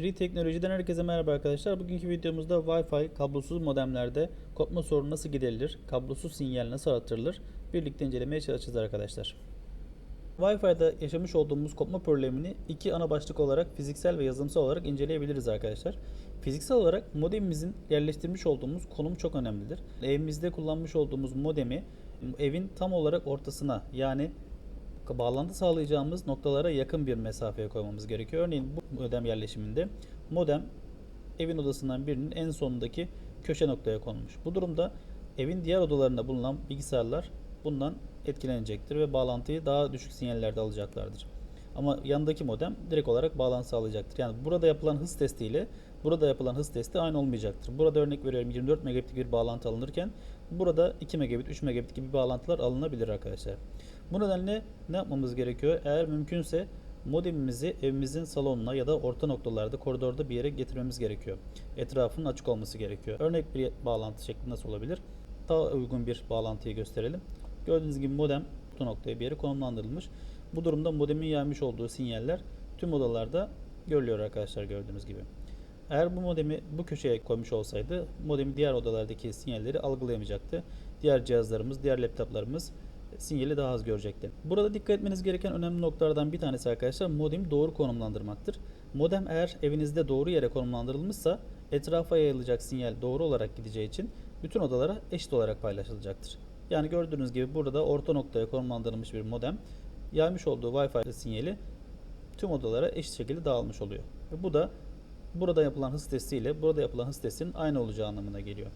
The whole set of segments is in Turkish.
Free Teknoloji'den herkese merhaba arkadaşlar. Bugünkü videomuzda Wi-Fi kablosuz modemlerde kopma sorunu nasıl giderilir, kablosuz sinyal nasıl artırılır birlikte incelemeye çalışacağız arkadaşlar. Wi-Fi'de yaşamış olduğumuz kopma problemini iki ana başlık olarak fiziksel ve yazılımsal olarak inceleyebiliriz arkadaşlar. Fiziksel olarak modemimizin yerleştirmiş olduğumuz konum çok önemlidir. Evimizde kullanmış olduğumuz modemi evin tam olarak ortasına yani bağlantı sağlayacağımız noktalara yakın bir mesafeye koymamız gerekiyor. Örneğin bu modem yerleşiminde modem evin odasından birinin en sonundaki köşe noktaya konmuş. Bu durumda evin diğer odalarında bulunan bilgisayarlar bundan etkilenecektir ve bağlantıyı daha düşük sinyallerde alacaklardır. Ama yanındaki modem direkt olarak bağlantı sağlayacaktır. Yani burada yapılan hız testi ile burada yapılan hız testi aynı olmayacaktır. Burada örnek veriyorum 24 megabit bir bağlantı alınırken burada 2 megabit, 3 megabit gibi bağlantılar alınabilir arkadaşlar. Bu nedenle ne yapmamız gerekiyor? Eğer mümkünse modemimizi evimizin salonuna ya da orta noktalarda koridorda bir yere getirmemiz gerekiyor. Etrafının açık olması gerekiyor. Örnek bir bağlantı şekli nasıl olabilir? Daha uygun bir bağlantıyı gösterelim. Gördüğünüz gibi modem bu noktaya bir yere konumlandırılmış. Bu durumda modemin yaymış olduğu sinyaller tüm odalarda görülüyor arkadaşlar gördüğünüz gibi. Eğer bu modemi bu köşeye koymuş olsaydı modemi diğer odalardaki sinyalleri algılayamayacaktı. Diğer cihazlarımız, diğer laptoplarımız sinyali daha az görecekti. Burada dikkat etmeniz gereken önemli noktalardan bir tanesi arkadaşlar modemi doğru konumlandırmaktır. Modem eğer evinizde doğru yere konumlandırılmışsa etrafa yayılacak sinyal doğru olarak gideceği için bütün odalara eşit olarak paylaşılacaktır. Yani gördüğünüz gibi burada orta noktaya konumlandırılmış bir modem yaymış olduğu Wi-Fi sinyali tüm odalara eşit şekilde dağılmış oluyor. Ve bu da burada yapılan hız testi ile burada yapılan hız testinin aynı olacağı anlamına geliyor.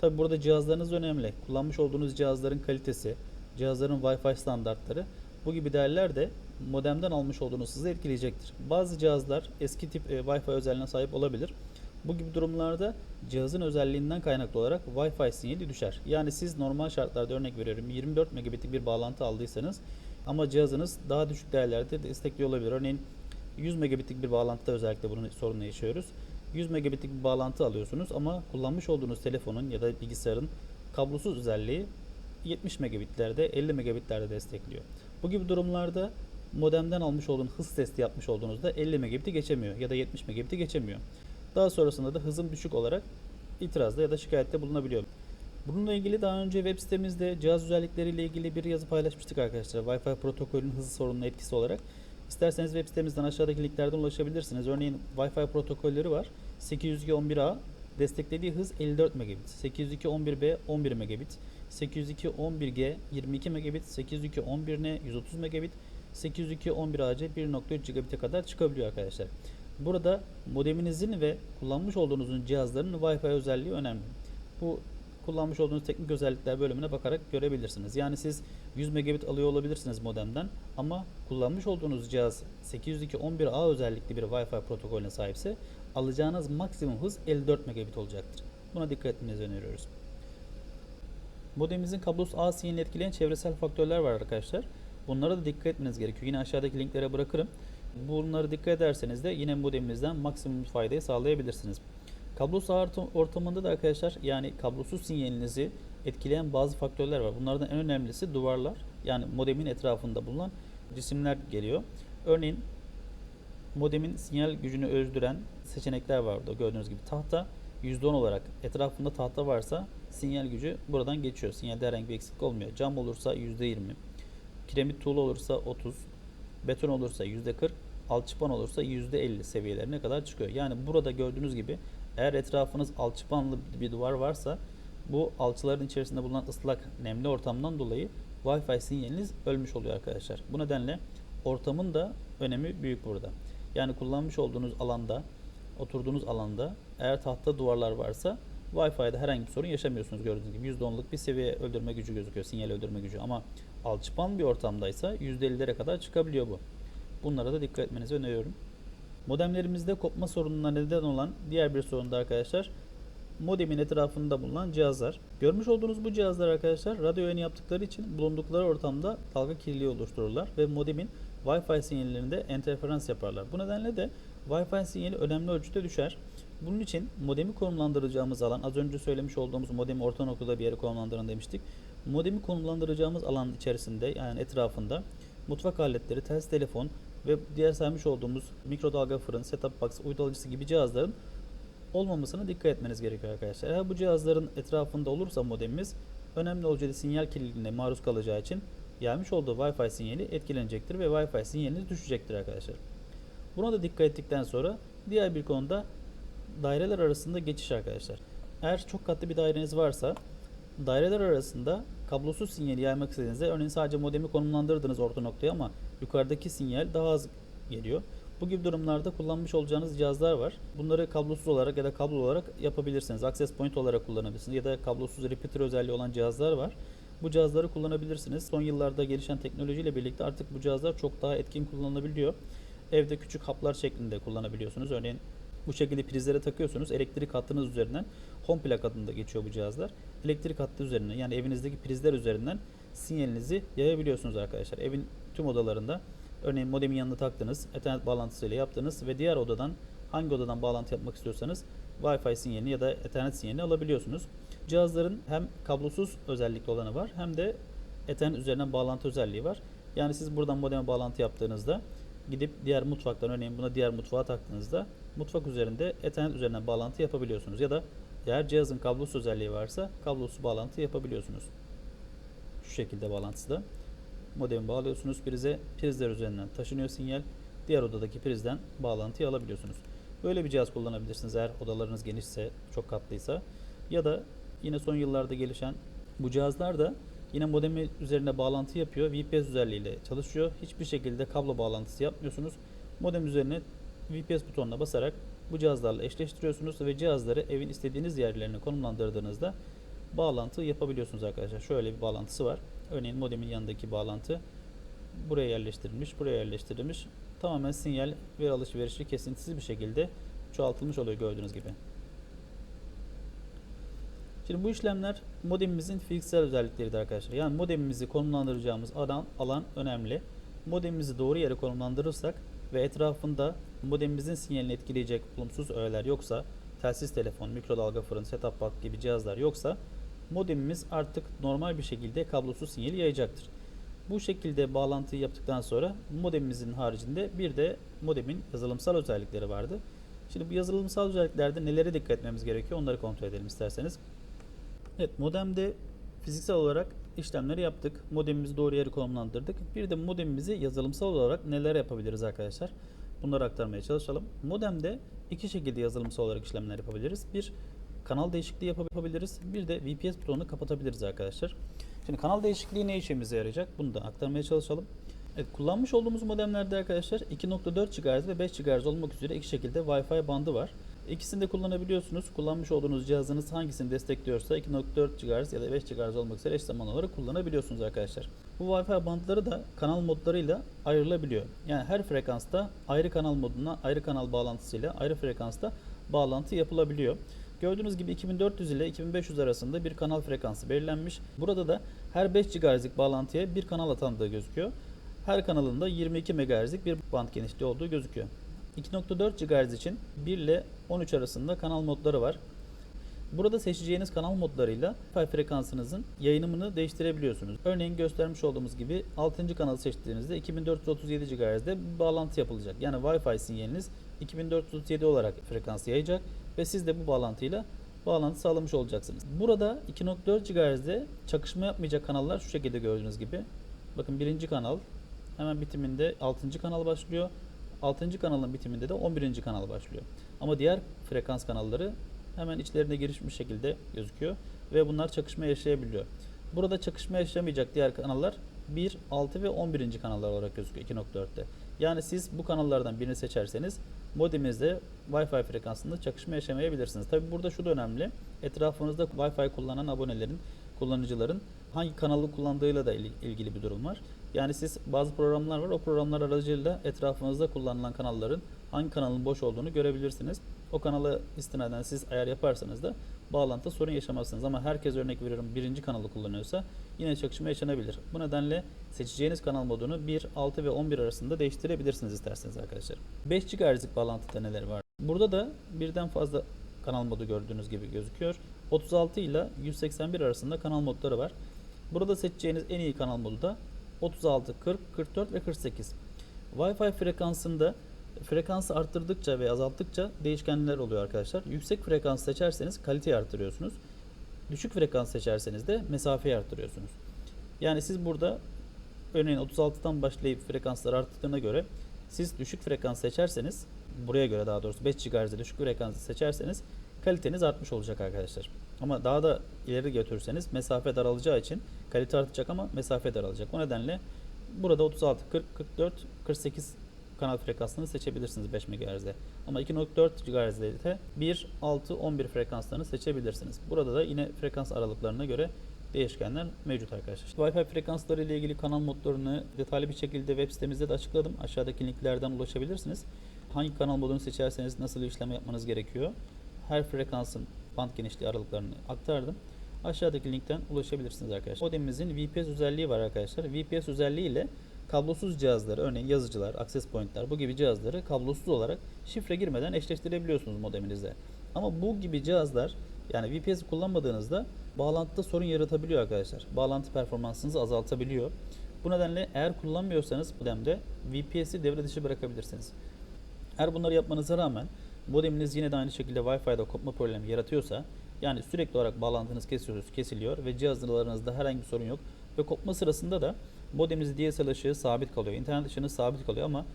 Tabi burada cihazlarınız önemli. Kullanmış olduğunuz cihazların kalitesi, cihazların Wi-Fi standartları bu gibi değerler de modemden almış olduğunuz hızı etkileyecektir. Bazı cihazlar eski tip e, Wi-Fi özelliğine sahip olabilir. Bu gibi durumlarda cihazın özelliğinden kaynaklı olarak Wi-Fi sinyali düşer. Yani siz normal şartlarda örnek veriyorum 24 megabitlik bir bağlantı aldıysanız ama cihazınız daha düşük değerlerde destekliyor olabilir. Örneğin 100 megabitlik bir bağlantıda özellikle bunun sorununu yaşıyoruz. 100 megabitlik bir bağlantı alıyorsunuz ama kullanmış olduğunuz telefonun ya da bilgisayarın kablosuz özelliği 70 megabitlerde 50 megabitlerde destekliyor. Bu gibi durumlarda modemden almış olduğunuz hız testi yapmış olduğunuzda 50 megabiti geçemiyor ya da 70 megabiti geçemiyor. Daha sonrasında da hızım düşük olarak itirazda ya da şikayette bulunabiliyor. Bununla ilgili daha önce web sitemizde cihaz özellikleriyle ilgili bir yazı paylaşmıştık arkadaşlar. Wi-Fi protokolünün hızı sorununa etkisi olarak. İsterseniz web sitemizden aşağıdaki linklerden ulaşabilirsiniz. Örneğin Wi-Fi protokolleri var. 802.11a desteklediği hız 54 megabit. 802.11b 11 megabit. 802.11g 22 megabit. 802.11n 130 megabit. 802.11ac 1.3 gigabit'e kadar çıkabiliyor arkadaşlar. Burada modeminizin ve kullanmış olduğunuz cihazların Wi-Fi özelliği önemli. Bu kullanmış olduğunuz teknik özellikler bölümüne bakarak görebilirsiniz. Yani siz 100 megabit alıyor olabilirsiniz modemden ama kullanmış olduğunuz cihaz 802.11a özellikli bir Wi-Fi protokolüne sahipse alacağınız maksimum hız 54 megabit olacaktır. Buna dikkat etmenizi öneriyoruz. Modemimizin kablosuz ağ sinyalini etkileyen çevresel faktörler var arkadaşlar. Bunlara da dikkat etmeniz gerekiyor. Yine aşağıdaki linklere bırakırım. Bunları dikkat ederseniz de yine modeminizden maksimum faydayı sağlayabilirsiniz. Kablosuz ağ ortamında da arkadaşlar yani kablosuz sinyalinizi etkileyen bazı faktörler var. Bunlardan en önemlisi duvarlar. Yani modemin etrafında bulunan cisimler geliyor. Örneğin modemin sinyal gücünü öldüren seçenekler vardı. Gördüğünüz gibi tahta %10 olarak etrafında tahta varsa sinyal gücü buradan geçiyor. Sinyalde herhangi bir eksiklik olmuyor. Cam olursa %20, kiremit tuğla olursa 30, beton olursa %40, alçıpan olursa %50 seviyelerine kadar çıkıyor. Yani burada gördüğünüz gibi eğer etrafınız alçıpanlı bir duvar varsa bu alçıların içerisinde bulunan ıslak nemli ortamdan dolayı Wi-Fi sinyaliniz ölmüş oluyor arkadaşlar. Bu nedenle ortamın da önemi büyük burada. Yani kullanmış olduğunuz alanda, oturduğunuz alanda eğer tahta duvarlar varsa Wi-Fi'de herhangi bir sorun yaşamıyorsunuz gördüğünüz gibi. %10'luk bir seviye öldürme gücü gözüküyor, sinyal öldürme gücü ama alçıpan bir ortamdaysa %50'lere kadar çıkabiliyor bu. Bunlara da dikkat etmenizi öneriyorum. Modemlerimizde kopma sorununa neden olan diğer bir sorun da arkadaşlar modemin etrafında bulunan cihazlar. Görmüş olduğunuz bu cihazlar arkadaşlar radyo yayını yaptıkları için bulundukları ortamda dalga kirliliği oluştururlar ve modemin Wi-Fi sinyallerinde interferans yaparlar. Bu nedenle de Wi-Fi sinyali önemli ölçüde düşer. Bunun için modemi konumlandıracağımız alan az önce söylemiş olduğumuz modemi orta noktada bir yere konumlandırın demiştik. Modemi konumlandıracağımız alan içerisinde yani etrafında mutfak aletleri, ters telefon, ve diğer saymış olduğumuz mikrodalga fırın, setup box, uydu alıcısı gibi cihazların olmamasına dikkat etmeniz gerekiyor arkadaşlar. Eğer bu cihazların etrafında olursa modemimiz önemli olacağı sinyal kirliliğine maruz kalacağı için gelmiş olduğu Wi-Fi sinyali etkilenecektir ve Wi-Fi sinyaliniz düşecektir arkadaşlar. Buna da dikkat ettikten sonra diğer bir konuda daireler arasında geçiş arkadaşlar. Eğer çok katlı bir daireniz varsa daireler arasında kablosuz sinyali yaymak istediğinizde örneğin sadece modemi konumlandırdınız orta noktaya ama yukarıdaki sinyal daha az geliyor. Bu gibi durumlarda kullanmış olacağınız cihazlar var. Bunları kablosuz olarak ya da kablo olarak yapabilirsiniz. Access point olarak kullanabilirsiniz ya da kablosuz repeater özelliği olan cihazlar var. Bu cihazları kullanabilirsiniz. Son yıllarda gelişen teknolojiyle birlikte artık bu cihazlar çok daha etkin kullanılabiliyor. Evde küçük haplar şeklinde kullanabiliyorsunuz. Örneğin bu şekilde prizlere takıyorsunuz. Elektrik hattınız üzerinden home plug adında geçiyor bu cihazlar. Elektrik hattı üzerinden yani evinizdeki prizler üzerinden sinyalinizi yayabiliyorsunuz arkadaşlar. Evin tüm odalarında örneğin modemin yanına taktınız, ethernet bağlantısıyla yaptınız ve diğer odadan hangi odadan bağlantı yapmak istiyorsanız Wi-Fi sinyalini ya da Ethernet sinyalini alabiliyorsunuz. Cihazların hem kablosuz özellikli olanı var hem de Ethernet üzerinden bağlantı özelliği var. Yani siz buradan modeme bağlantı yaptığınızda gidip diğer mutfaktan örneğin buna diğer mutfağa taktığınızda mutfak üzerinde Ethernet üzerinden bağlantı yapabiliyorsunuz. Ya da eğer cihazın kablosuz özelliği varsa kablosuz bağlantı yapabiliyorsunuz. Şu şekilde bağlantısı da. Modemi bağlıyorsunuz prize. Prizler üzerinden taşınıyor sinyal. Diğer odadaki prizden bağlantıyı alabiliyorsunuz. Böyle bir cihaz kullanabilirsiniz eğer odalarınız genişse, çok katlıysa. Ya da yine son yıllarda gelişen bu cihazlar da yine modemi üzerine bağlantı yapıyor. VPS özelliğiyle çalışıyor. Hiçbir şekilde kablo bağlantısı yapmıyorsunuz. Modem üzerine VPS butonuna basarak bu cihazlarla eşleştiriyorsunuz ve cihazları evin istediğiniz yerlerine konumlandırdığınızda bağlantı yapabiliyorsunuz arkadaşlar. Şöyle bir bağlantısı var. Örneğin modemin yanındaki bağlantı buraya yerleştirilmiş, buraya yerleştirilmiş. Tamamen sinyal veri alışverişi kesintisiz bir şekilde çoğaltılmış oluyor gördüğünüz gibi. Şimdi bu işlemler modemimizin fiziksel özellikleridir arkadaşlar. Yani modemimizi konumlandıracağımız alan, alan önemli. Modemimizi doğru yere konumlandırırsak ve etrafında modemimizin sinyalini etkileyecek olumsuz öğeler yoksa, telsiz telefon, mikrodalga fırın, set-top box gibi cihazlar yoksa modemimiz artık normal bir şekilde kablosuz sinyali yayacaktır. Bu şekilde bağlantıyı yaptıktan sonra modemimizin haricinde bir de modemin yazılımsal özellikleri vardı. Şimdi bu yazılımsal özelliklerde nelere dikkat etmemiz gerekiyor onları kontrol edelim isterseniz. Evet modemde fiziksel olarak işlemleri yaptık. Modemimizi doğru yere konumlandırdık. Bir de modemimizi yazılımsal olarak neler yapabiliriz arkadaşlar? Bunları aktarmaya çalışalım. Modemde iki şekilde yazılımsal olarak işlemler yapabiliriz. Bir kanal değişikliği yapabiliriz. Bir de VPS butonunu kapatabiliriz arkadaşlar. Şimdi kanal değişikliği ne işimize yarayacak? Bunu da aktarmaya çalışalım. Evet, kullanmış olduğumuz modemlerde arkadaşlar 2.4 GHz ve 5 GHz olmak üzere iki şekilde Wi-Fi bandı var. İkisini de kullanabiliyorsunuz. Kullanmış olduğunuz cihazınız hangisini destekliyorsa 2.4 GHz ya da 5 GHz olmak üzere eş zamanlı olarak kullanabiliyorsunuz arkadaşlar. Bu Wi-Fi bandları da kanal modlarıyla ayrılabiliyor. Yani her frekansta ayrı kanal moduna ayrı kanal bağlantısıyla ayrı frekansta bağlantı yapılabiliyor. Gördüğünüz gibi 2400 ile 2500 arasında bir kanal frekansı belirlenmiş. Burada da her 5 GHz'lik bağlantıya bir kanal atandığı gözüküyor. Her kanalında 22 MHz'lik bir band genişliği olduğu gözüküyor. 2.4 GHz için 1 ile 13 arasında kanal modları var. Burada seçeceğiniz kanal modlarıyla Wi-Fi frekansınızın yayınımını değiştirebiliyorsunuz. Örneğin göstermiş olduğumuz gibi 6. kanalı seçtiğinizde 2437 GHz'de bir bağlantı yapılacak. Yani Wi-Fi sinyaliniz 2437 olarak frekans yayacak ve siz de bu bağlantıyla bağlantı sağlamış olacaksınız. Burada 2.4 GHz'de çakışma yapmayacak kanallar şu şekilde gördüğünüz gibi. Bakın birinci kanal hemen bitiminde 6. kanal başlıyor. 6. kanalın bitiminde de 11. kanal başlıyor. Ama diğer frekans kanalları hemen içlerine girişmiş şekilde gözüküyor ve bunlar çakışma yaşayabiliyor. Burada çakışma yaşamayacak diğer kanallar 1, 6 ve 11. kanallar olarak gözüküyor 2.4'te. Yani siz bu kanallardan birini seçerseniz modeminizde Wi-Fi frekansında çakışma yaşamayabilirsiniz. Tabi burada şu da önemli. Etrafınızda Wi-Fi kullanan abonelerin, kullanıcıların hangi kanalı kullandığıyla da ilgili bir durum var. Yani siz bazı programlar var. O programlar aracılığıyla etrafınızda kullanılan kanalların hangi kanalın boş olduğunu görebilirsiniz. O kanala istinaden siz ayar yaparsanız da bağlantı sorun yaşamazsınız. Ama herkes örnek veriyorum birinci kanalı kullanıyorsa yine çakışma yaşanabilir. Bu nedenle seçeceğiniz kanal modunu 1, 6 ve 11 arasında değiştirebilirsiniz isterseniz arkadaşlar. 5 GHz'lik bağlantıda neler var? Burada da birden fazla kanal modu gördüğünüz gibi gözüküyor. 36 ile 181 arasında kanal modları var. Burada seçeceğiniz en iyi kanal modu da 36, 40, 44 ve 48. Wi-Fi frekansında frekansı arttırdıkça ve azalttıkça değişkenler oluyor arkadaşlar. Yüksek frekans seçerseniz kaliteyi arttırıyorsunuz. Düşük frekans seçerseniz de mesafeyi arttırıyorsunuz. Yani siz burada örneğin 36'dan başlayıp frekanslar arttığına göre siz düşük frekans seçerseniz buraya göre daha doğrusu 5 GHz'de düşük frekansı seçerseniz kaliteniz artmış olacak arkadaşlar. Ama daha da ileri götürürseniz mesafe daralacağı için kalite artacak ama mesafe daralacak. O nedenle burada 36, 40, 44, 48 kanal frekanslarını seçebilirsiniz 5 MHz'de. Ama 2.4 GHz'de de 1, 6, 11 frekanslarını seçebilirsiniz. Burada da yine frekans aralıklarına göre değişkenler mevcut arkadaşlar. Wi-Fi frekansları ile ilgili kanal modlarını detaylı bir şekilde web sitemizde de açıkladım. Aşağıdaki linklerden ulaşabilirsiniz. Hangi kanal modunu seçerseniz nasıl işlem yapmanız gerekiyor. Her frekansın band genişliği aralıklarını aktardım. Aşağıdaki linkten ulaşabilirsiniz arkadaşlar. Modemimizin VPS özelliği var arkadaşlar. VPS özelliği ile kablosuz cihazları örneğin yazıcılar, access point'ler bu gibi cihazları kablosuz olarak şifre girmeden eşleştirebiliyorsunuz modeminizle. Ama bu gibi cihazlar yani VPS kullanmadığınızda bağlantıda sorun yaratabiliyor arkadaşlar. Bağlantı performansınızı azaltabiliyor. Bu nedenle eğer kullanmıyorsanız modemde VPS'i devre dışı bırakabilirsiniz. Eğer bunları yapmanıza rağmen modeminiz yine de aynı şekilde Wi-Fi'de kopma problemi yaratıyorsa yani sürekli olarak bağlantınız kesiliyor, kesiliyor ve cihazlarınızda herhangi bir sorun yok ve kopma sırasında da modeminiz DSL ışığı sabit kalıyor. internet ışığınız sabit kalıyor ama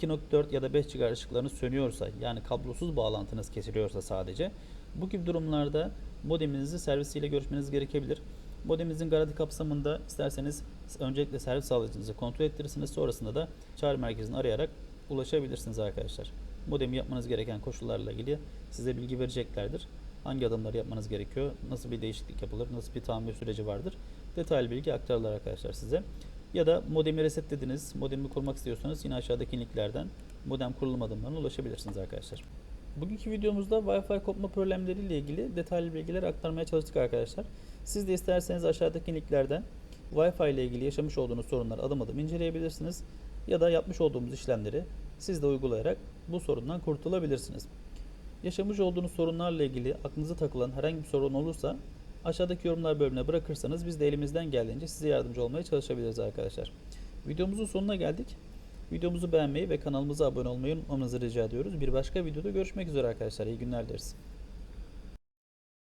2.4 ya da 5 GHz ışıklarınız sönüyorsa yani kablosuz bağlantınız kesiliyorsa sadece bu gibi durumlarda modeminizi servisiyle görüşmeniz gerekebilir. Modeminizin garanti kapsamında isterseniz öncelikle servis sağlayıcınızı kontrol ettirirsiniz. Sonrasında da çağrı merkezini arayarak ulaşabilirsiniz arkadaşlar. Modemi yapmanız gereken koşullarla ilgili size bilgi vereceklerdir. Hangi adımları yapmanız gerekiyor, nasıl bir değişiklik yapılır, nasıl bir tamir süreci vardır. Detaylı bilgi aktarırlar arkadaşlar size. Ya da modemi resetlediniz, modemi kurmak istiyorsanız yine aşağıdaki linklerden modem kurulum adımlarına ulaşabilirsiniz arkadaşlar. Bugünkü videomuzda Wi-Fi kopma problemleriyle ilgili detaylı bilgiler aktarmaya çalıştık arkadaşlar. Siz de isterseniz aşağıdaki linklerden Wi-Fi ile ilgili yaşamış olduğunuz sorunları adım adım inceleyebilirsiniz. Ya da yapmış olduğumuz işlemleri siz de uygulayarak bu sorundan kurtulabilirsiniz. Yaşamış olduğunuz sorunlarla ilgili aklınıza takılan herhangi bir sorun olursa aşağıdaki yorumlar bölümüne bırakırsanız biz de elimizden geldiğince size yardımcı olmaya çalışabiliriz arkadaşlar. Videomuzun sonuna geldik. Videomuzu beğenmeyi ve kanalımıza abone olmayı unutmamanızı rica ediyoruz. Bir başka videoda görüşmek üzere arkadaşlar. İyi günler dileriz.